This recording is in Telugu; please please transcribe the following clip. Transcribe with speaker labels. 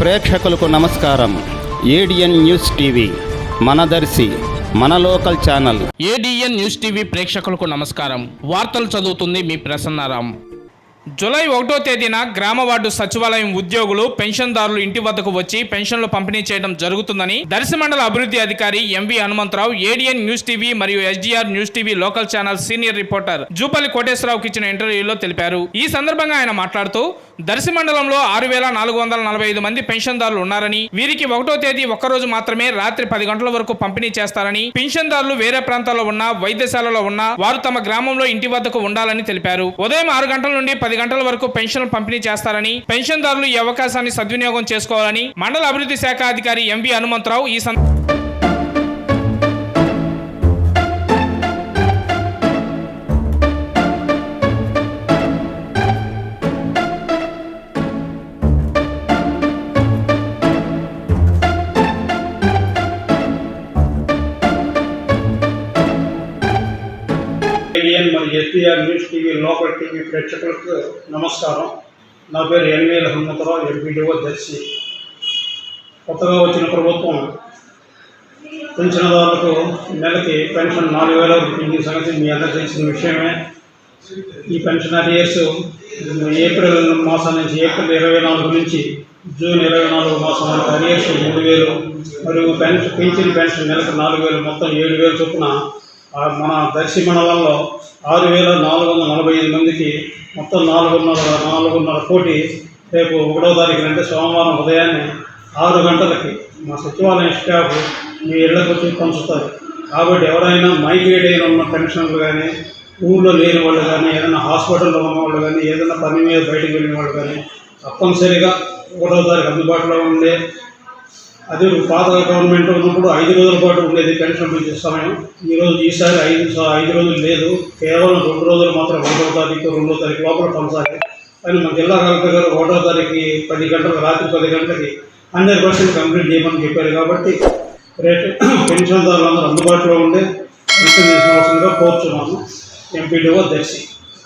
Speaker 1: ప్రేక్షకులకు నమస్కారం. ఏడిఎన్ న్యూస్ టీవీ మనదర్శి మన local channel.
Speaker 2: ADN news TV ప్రేక్షకులకు నమస్కారం. వార్తలు చదువుతుంది మీ ప్రసన్నారాం. జూలై ఒకటో తేదీన గ్రామ వార్డు సచివాలయం ఉద్యోగులు పెన్షన్దారులు ఇంటి వద్దకు వచ్చి పెన్షన్లు పంపిణీ చేయడం జరుగుతుందని దర్శి మండల అభివృద్ధి అధికారి MV Hanumantharao ADN news TV మరియు SDR news TV local channel senior reporter Jupalli కోటేశ్వరరావుకి ఇచ్చిన ఇంటర్వ్యూలో తెలిపారు. ఈ సందర్భంగా ఆయన మాట్లాడుతూ దర్శి మండలంలో ఆరు వేల నాలుగు వందల నలభై ఐదు మంది పెన్షన్దారులు ఉన్నారని వీరికి ఒకటో తేదీ ఒక్కరోజు మాత్రమే రాత్రి పది గంటల వరకు పంపిణీ చేస్తారని పెన్షన్దారులు వేరే ప్రాంతాల్లో ఉన్నా వైద్యశాలలో ఉన్నా వారు తమ గ్రామంలో ఇంటి వద్దకు ఉండాలని తెలిపారు. ఉదయం ఆరు గంటల నుండి పది గంటల వరకు పెన్షన్లు పంపిణీ చేస్తారని పెన్షన్దారులు ఈ అవకాశాన్ని సద్వినియోగం చేసుకోవాలని మండల అభివృద్ధి శాఖ అధికారి ఎంవి హనుమంతరావు ఈ సందర్భంగా
Speaker 3: ఏలియన్ మరియు STR news TV local TV ప్రేక్షకులకు నమస్కారం. నా పేరు ఎన్వీఎల్ హనుమంతరావు ఎంపీడీఓ దర్శి కొత్తగా వచ్చిన ప్రభుత్వం పెన్షన్దారులకు నెలకి పెన్షన్ నాలుగు వేల ఈ సంగతి మీ అందరికీ తెలిసిన విషయమే. ఈ పెన్షన్ అరియర్స్ ఏప్రిల్ మాసం నుంచి ఏప్రిల్ ఇరవై నాలుగు నుంచి జూన్ ఇరవై నాలుగు మాసం వరకు అరియర్స్ మూడు వేలు మరియు పెన్షన్ పెన్షన్ పెన్షన్ నెలకు నాలుగు వేలు మొత్తం ఏడు వేలు చొప్పున మన దర్శి మండలంలో ఆరు వేల నాలుగు వందల నలభై ఐదు మందికి మొత్తం నాలుగున్నర నాలుగున్నర కోటి రేపు ఒకటో తారీఖు అంటే సోమవారం ఉదయాన్నే ఆరు గంటలకి మా సచివాలయం స్టాఫ్ మీ ఇళ్ళకు వచ్చి పంచుతారు. కాబట్టి ఎవరైనా మైగ్రేట్ అయిన ఉన్న పెన్షన్లు కానీ ఊళ్ళో లేని వాళ్ళు కానీ ఏదైనా హాస్పిటల్లో ఉన్న వాళ్ళు కానీ ఏదైనా పని మీద బయటకు వెళ్ళిన వాళ్ళు కానీ తప్పనిసరిగా ఒకటో తారీఖు అందుబాటులో ఉండే అదే పాత గవర్నమెంట్ ఉన్నప్పుడు ఐదు రోజుల పాటు ఉండేది పెన్షన్ పెంచే సమయం. ఈరోజు ఈసారి ఐదు ఐదు రోజులు లేదు. కేవలం రెండు రోజులు మాత్రం ఒకటో తారీఖు రెండో తారీఖు లోపల కొనసాగాయి కానీ మన జిల్లా కలెక్టర్ గారు ఒకటో తారీఖు పది గంటలకు రాత్రి పది గంటలకి హండ్రెడ్ పర్సెంట్ కంప్లీట్ చేయమని చెప్పారు కాబట్టి రేటు పెన్షన్దారులందరూ అందుబాటులో ఉండే పెన్షన్ తీసుకోవాల్సిందిగా అవసరంగా కోరుచున్నాను ఎంపీడీఓ దర్శి.